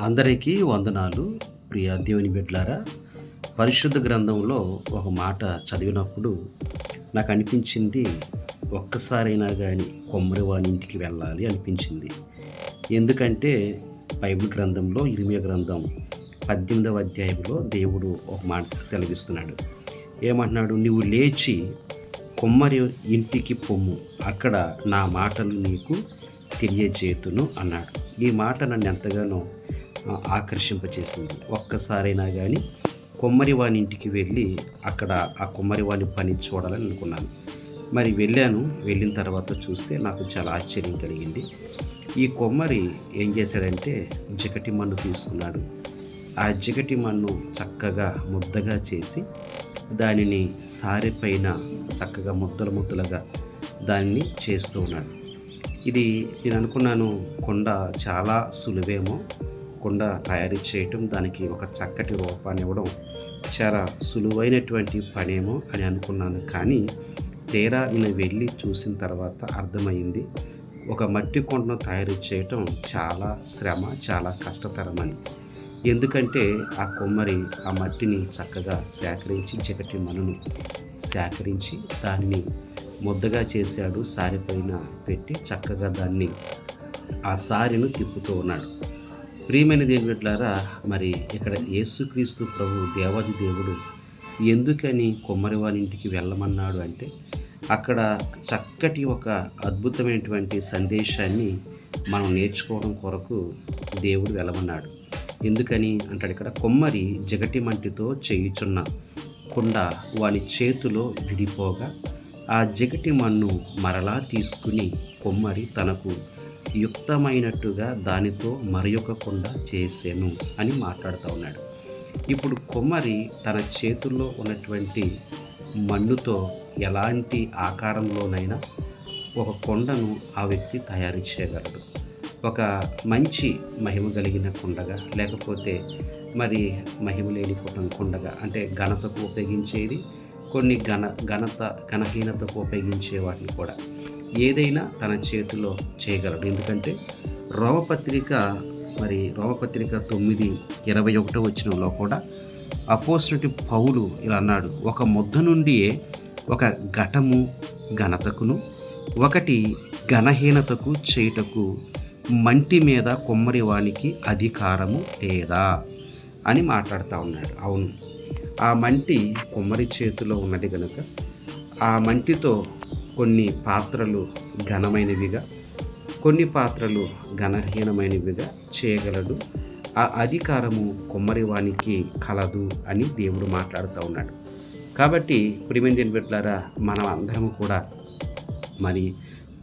అందరికీ వందనాలు ప్రియ దేవుని బిడ్డలారా. పరిశుద్ధ గ్రంథంలో ఒక మాట చదివినప్పుడు నాకు అనిపించింది ఒక్కసారైనా కానీ కొమ్మరి వాని ఇంటికి వెళ్ళాలి అనిపించింది. ఎందుకంటే బైబిల్ గ్రంథంలో ఇరిమియ గ్రంథం పద్దెనిమిదవ అధ్యాయంలో దేవుడు ఒక మాట సెలవిస్తున్నాడు. ఏమంటున్నాడు? నీవు లేచి కొమ్మరి ఇంటికి పొమ్ము అక్కడ నా మాటలు నీకు తెలియజేతును అన్నాడు. ఈ మాట నన్ను ఎంతగానో ఆకర్షింపచేసింది. ఒక్కసారైనా కానీ కొమ్మరివాని ఇంటికి వెళ్ళి అక్కడ ఆ కొమ్మరివాని పని చూడాలని అనుకున్నాను. మరి వెళ్ళాను. వెళ్ళిన తర్వాత చూస్తే నాకు చాలా ఆశ్చర్యం కలిగింది. ఈ కొమ్మరి ఏం చేశాడంటే జిగటి మన్ను తీసుకున్నాడు. ఆ జిగటి మన్ను చక్కగా ముద్దగా చేసి దానిని సారె పైన చక్కగా ముద్దలు ముద్దలుగా దాన్ని చేస్తూ ఉన్నాడు. ఇది నేను అనుకున్నాను కొండ చాలా సులువేమో లేకుండా తయారు చేయటం దానికి ఒక చక్కటి రూపాన్ని ఇవ్వడం చాలా సులువైనటువంటి పనేమో అని అనుకున్నాను. కానీ తీరా నేను వెళ్ళి చూసిన తర్వాత అర్థమైంది ఒక మట్టి కొండను తయారు చేయటం చాలా శ్రమ చాలా కష్టతరమని. ఎందుకంటే ఆ కొమ్మరి ఆ మట్టిని చక్కగా సేకరించి చకటి మనను సేకరించి దానిని ముద్దగా చేశాడు సారిపోయిన పెట్టి చక్కగా దాన్ని ఆ సారిను తిప్పుతూ ఉన్నాడు. ప్రియమైన దేవుని బిడ్డలారా మరి ఇక్కడ యేసుక్రీస్తు ప్రభు దేవాది దేవుడు ఎందుకని కొమ్మరివాని ఇంటికి వెళ్ళమన్నాడు అంటే అక్కడ చక్కటి ఒక అద్భుతమైనటువంటి సందేశాన్ని మనం నేర్చుకోవడం కొరకు దేవుడు వెళ్ళమన్నాడు. ఎందుకని అంటాడు ఇక్కడ కొమ్మరి జగటి మంటితో చేయుచున్న కుండ వాని చేతిలో విడిపోగా ఆ జగటి మన్ను మరలా తీసుకుని కొమ్మరి తనకు యుక్తమైనట్టుగా దానితో మరి కుండ చేసాను అని మాట్లాడుతూ ఉన్నాడు. ఇప్పుడు కుమ్మరి తన చేతుల్లో ఉన్నటువంటి మన్నుతో ఎలాంటి ఆకారంలోనైనా ఒక కొండను ఆ వ్యక్తి తయారు చేయగలడు. ఒక మంచి మహిమ కలిగిన కుండగా లేకపోతే మరి మహిమ లేని కొండగా కుండగా అంటే ఘనతకు ఉపయోగించేది కొన్ని ఘన ఘనత ఘనహీనతకు ఉపయోగించే వాటిని కూడా ఏదైనా తన చేతిలో చేయగలడు. ఎందుకంటే రోమపత్రిక మరి రోమపత్రిక తొమ్మిది ఇరవై ఒకటో వచ్చినంలో కూడా అపోసినటి పౌలు ఇలా అన్నాడు ఒక ముద్ద నుండియే ఒక ఘటము ఘనతకును ఒకటి ఘనహీనతకు చేయుటకు మంటి మీద కొమ్మరి వానికి అధికారము లేదా? అని మాట్లాడుతూ ఉన్నాడు. అవును. ఆ మంటి కుమ్మరి చేతిలో ఉన్నది కనుక ఆ మంటితో కొన్ని పాత్రలు ఘనమైనవిగా కొన్ని పాత్రలు ఘనహీనమైనవిగా చేయగలడు. ఆ అధికారము కుమ్మరివానికి కలదు అని దేవుడు మాట్లాడుతూ ఉన్నాడు. కాబట్టి ప్రిమెండియన్ బిడ్డలారా మనం అందరము కూడా మరి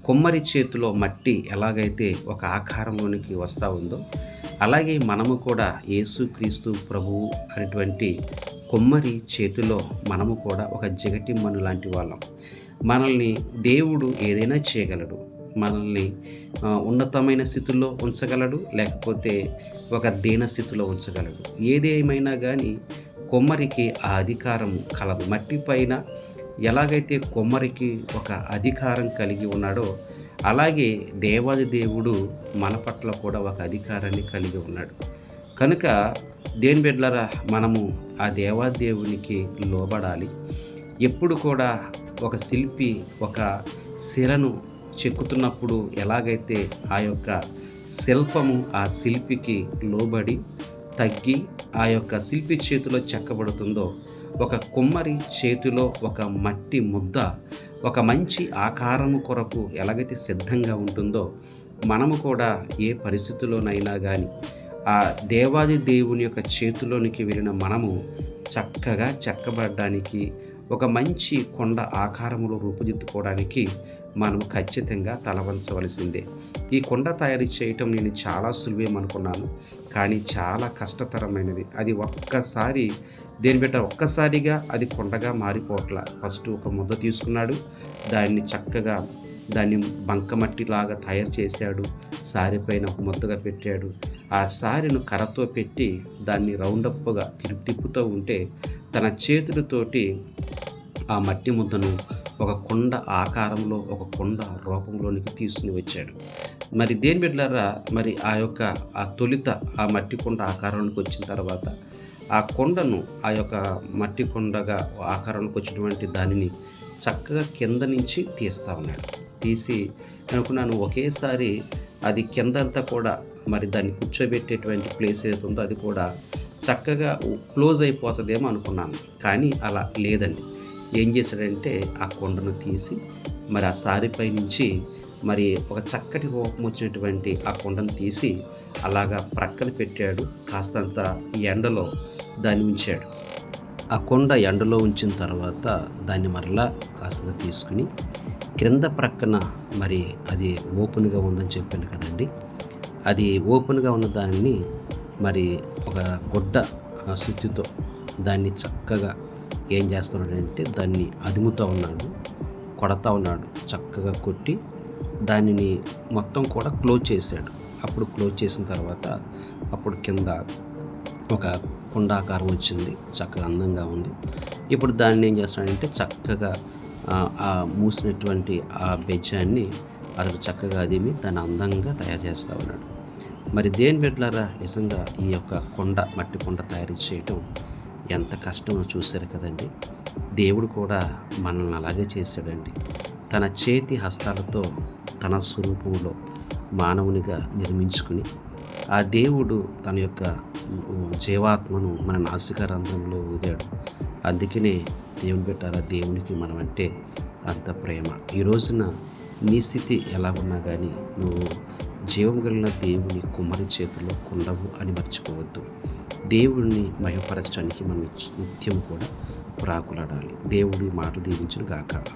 కొమ్మరి చేతిలో మట్టి ఎలాగైతే ఒక ఆకారంలోనికి వస్తూ ఉందో అలాగే మనము కూడా యేసుక్రీస్తు ప్రభువు అనేటువంటి కొమ్మరి చేతిలో మనము కూడా ఒక జగటి మను లాంటి వాళ్ళం. మనల్ని దేవుడు ఏదైనా చేయగలడు. మనల్ని ఉన్నతమైన స్థితిలో ఉంచగలడు లేకపోతే ఒక దీన స్థితిలో ఉంచగలడు. ఏదేమైనా కానీ కొమ్మరికి ఆ అధికారం కలదు. మట్టి పైన ఎలాగైతే కొమ్మరికి ఒక అధికారం కలిగి ఉన్నాడో అలాగే దేవాది దేవుడు మన పట్ల కూడా ఒక అధికారాన్ని కలిగి ఉన్నాడు. కనుక దేని బిడ్డలరా మనము ఆ దేవాదేవునికి లోబడాలి. ఎప్పుడు కూడా ఒక శిల్పి ఒక శిలను చెక్కుతున్నప్పుడు ఎలాగైతే ఆ యొక్క శిల్పము ఆ శిల్పికి లోబడి తగ్గి ఆ యొక్క శిల్పి చేతిలో చెక్కబడుతుందో ఒక కుమ్మరి చేతిలో ఒక మట్టి ముద్ద ఒక మంచి ఆకారము కొరకు ఎలాగైతే సిద్ధంగా ఉంటుందో మనము కూడా ఏ పరిస్థితిలోనైనా కానీ ఆ దేవాది దేవుని యొక్క చేతిలోనికి వెళ్ళిన మనము చక్కగా చెక్కబడడానికి ఒక మంచి కొండ ఆకారములో రూపుదిద్దుకోవడానికి మనం ఖచ్చితంగా తలవంచవలసిందే. ఈ కొండ తయారు చేయటం నేను చాలా సులువేమనుకున్నాను కానీ చాలా కష్టతరమైనది. అది ఒక్కసారి దేని బిడ్డ ఒక్కసారిగా అది కొండగా మారిపోవట్ల. ఫస్ట్ ఒక ముద్ద తీసుకున్నాడు దాన్ని చక్కగా దాన్ని బంకమట్టిలాగా తయారు చేశాడు సారిపైన ఒక ముద్దగా పెట్టాడు. ఆ సారెను కర్రతో పెట్టి దాన్ని రౌండప్గా తిప్పుతూ ఉంటే తన చేతులతోటి ఆ మట్టి ముద్దను ఒక కొండ ఆకారంలో ఒక కొండ రూపంలోనికి తీసుకుని వచ్చాడు. మరి దేని బిడ్డలారా మరి ఆ యొక్క ఆ తొలిత ఆ మట్టి కొండ ఆకారానికి వచ్చిన తర్వాత ఆ కొండను ఆ యొక్క మట్టి కొండగా ఆకారానికి వచ్చినటువంటి దానిని చక్కగా కింద నుంచి తీస్తూ ఉన్నాడు. తీసి అనుకున్నాను ఒకేసారి అది కిందంతా కూడా మరి దాన్ని కూర్చోబెట్టేటువంటి ప్లేస్ ఏదైతే ఉందో అది కూడా చక్కగా క్లోజ్ అయిపోతుందేమో అనుకున్నాను. కానీ అలా లేదండి. ఏం చేశాడంటే ఆ కొండను తీసి మరి ఆ సారిపై నుంచి మరి ఒక చక్కటి రూపం వచ్చినటువంటి ఆ కొండను తీసి అలాగా ప్రక్కన పెట్టాడు. కాస్తంత ఎండలో దాన్ని ఉంచాడు. ఆ కొండ ఎండలో ఉంచిన తర్వాత దాన్ని మరలా కాస్త తీసుకుని క్రింద ప్రక్కన మరి అది ఓపెన్గా ఉందని చెప్పాను కదండి. అది ఓపెన్గా ఉన్న దానిని మరి ఒక గుడ్డ శుద్ధితో సుత్తితో దాన్ని చక్కగా ఏం చేస్తున్నాడంటే దాన్ని అదుముతూ ఉన్నాడు కొడతా ఉన్నాడు చక్కగా కొట్టి దానిని మొత్తం కూడా క్లోజ్ చేశాడు. అప్పుడు క్లోజ్ చేసిన తర్వాత అప్పుడు కింద ఒక కుండాకారం వచ్చింది. చక్కగా అందంగా ఉంది. ఇప్పుడు దాన్ని ఏం చేస్తాడంటే చక్కగా ఆ, మూసినటువంటి ఆ బెజ్జాన్ని అతను చక్కగా అదిమి దాన్ని అందంగా తయారు చేస్తూ ఉన్నాడు. మరి దేని బిడ్డలారా నిజంగా ఈ యొక్క కొండ మట్టి కొండ తయారు చేయటం ఎంత కష్టమో చూశారు కదండి. దేవుడు కూడా మనల్ని అలాగే చేశాడండి. తన చేతి హస్తాలతో తన స్వరూపంలో మానవునిగా నిర్మించుకుని ఆ దేవుడు తన యొక్క జీవాత్మను మన నాసికారంధ్రంలో ఊదాడు. అందుకనే దేవుని పెట్టారా దేవునికి మనం అంటే అంత ప్రేమ. ఈ రోజున నీ స్థితి ఎలా ఉన్నా కానీ నువ్వు జీవం కలిగిన దేవుని కుమ్మరి చేతిలో కుండవు అని మర్చిపోవద్దు. దేవుడిని మయపరచడానికి మనం నిత్యం కూడా ప్రాకులాడాలి. దేవుడి మాటలు దీవించును గాక